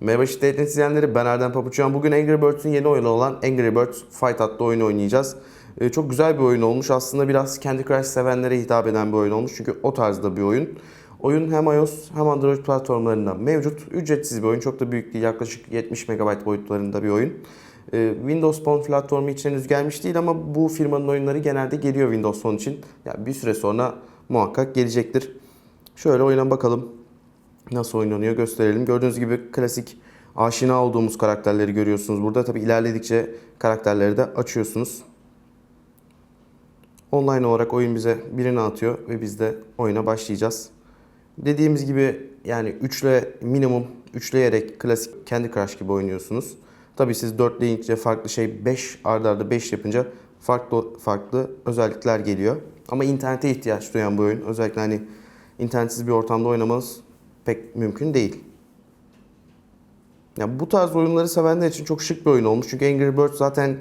Merhaba şiddet izleyenleri ben Erdem Papuçyan. Bugün Angry Birds'ün yeni oyunu olan Angry Birds Fight adlı oyunu oynayacağız. Ee, çok güzel bir oyun olmuş. Aslında biraz Candy Crush sevenlere hitap eden bir oyun olmuş. Çünkü o tarzda bir oyun. Oyun hem iOS hem Android platformlarında mevcut. Ücretsiz bir oyun. Çok da büyük değil. Yaklaşık 70 MB boyutlarında bir oyun. Ee, Windows Phone platformu için henüz gelmiş değil ama bu firmanın oyunları genelde geliyor Windows Phone için. Yani bir süre sonra muhakkak gelecektir. Şöyle oyuna bakalım. Nasıl oynanıyor gösterelim. Gördüğünüz gibi klasik aşina olduğumuz karakterleri görüyorsunuz burada. Tabi ilerledikçe karakterleri de açıyorsunuz. Online olarak oyun bize birini atıyor ve biz de oyuna başlayacağız. Dediğimiz gibi yani üçle minimum üçleyerek klasik Candy Crush gibi oynuyorsunuz. Tabi siz dörtleyince farklı şey 5 arda arda 5 yapınca farklı farklı özellikler geliyor. Ama internete ihtiyaç duyan bu oyun. Özellikle hani internetsiz bir ortamda oynamanız pek mümkün değil. Ya bu tarz oyunları sevenler için çok şık bir oyun olmuş. Çünkü Angry Birds zaten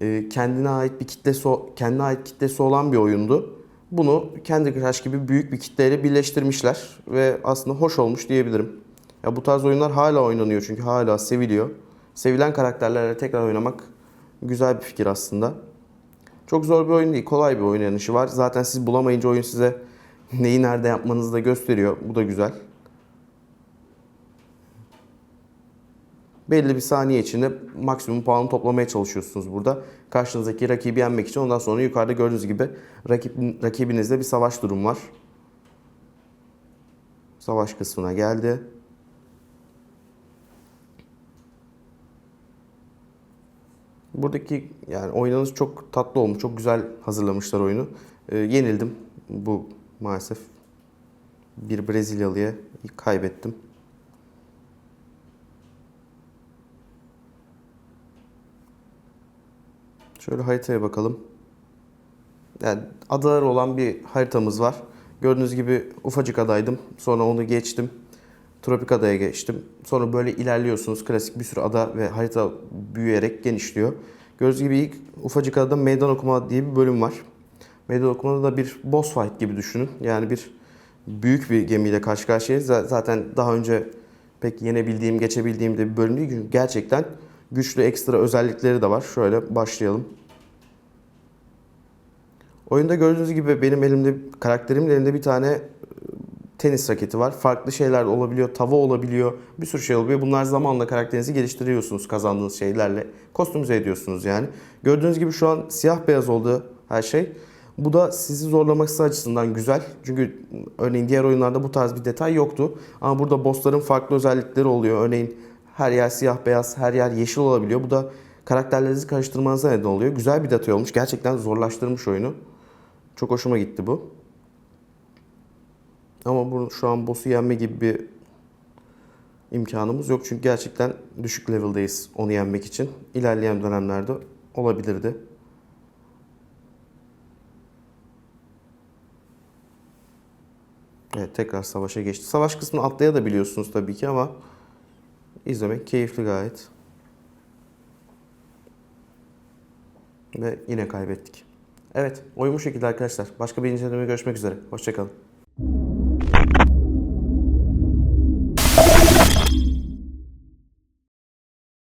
e, kendine ait bir kitlesi kendine ait kitlesi olan bir oyundu. Bunu Candy Crush gibi büyük bir kitleyle birleştirmişler ve aslında hoş olmuş diyebilirim. Ya bu tarz oyunlar hala oynanıyor çünkü hala seviliyor. Sevilen karakterlerle tekrar oynamak güzel bir fikir aslında. Çok zor bir oyun değil, kolay bir oynanışı var. Zaten siz bulamayınca oyun size neyi nerede yapmanızı da gösteriyor. Bu da güzel. Belli bir saniye içinde maksimum puanı toplamaya çalışıyorsunuz burada. Karşınızdaki rakibi yenmek için ondan sonra yukarıda gördüğünüz gibi rakip, rakibinizde bir savaş durum var. Savaş kısmına geldi. Buradaki yani oynanış çok tatlı olmuş. Çok güzel hazırlamışlar oyunu. Ee, yenildim. Bu maalesef bir Brezilyalıya kaybettim. Şöyle haritaya bakalım. Yani adalar olan bir haritamız var. Gördüğünüz gibi ufacık adaydım. Sonra onu geçtim. Tropik adaya geçtim. Sonra böyle ilerliyorsunuz. Klasik bir sürü ada ve harita büyüyerek genişliyor. Gördüğünüz gibi ilk ufacık adada meydan okuma diye bir bölüm var. Meydan okumada da bir boss fight gibi düşünün. Yani bir büyük bir gemiyle karşı karşıyayız. Zaten daha önce pek yenebildiğim, geçebildiğim de bir bölüm değil. Çünkü Gerçekten güçlü ekstra özellikleri de var. Şöyle başlayalım. Oyunda gördüğünüz gibi benim elimde, karakterimin elinde bir tane e, tenis raketi var. Farklı şeyler olabiliyor, tava olabiliyor, bir sürü şey olabiliyor. Bunlar zamanla karakterinizi geliştiriyorsunuz kazandığınız şeylerle. Kostümize ediyorsunuz yani. Gördüğünüz gibi şu an siyah beyaz oldu her şey. Bu da sizi zorlaması açısından güzel. Çünkü örneğin diğer oyunlarda bu tarz bir detay yoktu. Ama burada bossların farklı özellikleri oluyor. Örneğin her yer siyah beyaz, her yer yeşil olabiliyor. Bu da karakterlerinizi karıştırmanıza neden oluyor. Güzel bir detay olmuş. Gerçekten zorlaştırmış oyunu. Çok hoşuma gitti bu. Ama bu şu an boss'u yenme gibi bir imkanımız yok. Çünkü gerçekten düşük level'dayız onu yenmek için. İlerleyen dönemlerde olabilirdi. Evet tekrar savaşa geçti. Savaş kısmını atlayabiliyorsunuz tabii ki ama izlemek keyifli gayet. Ve yine kaybettik. Evet oyun bu şekilde arkadaşlar. Başka bir incelemede görüşmek üzere. Hoşçakalın.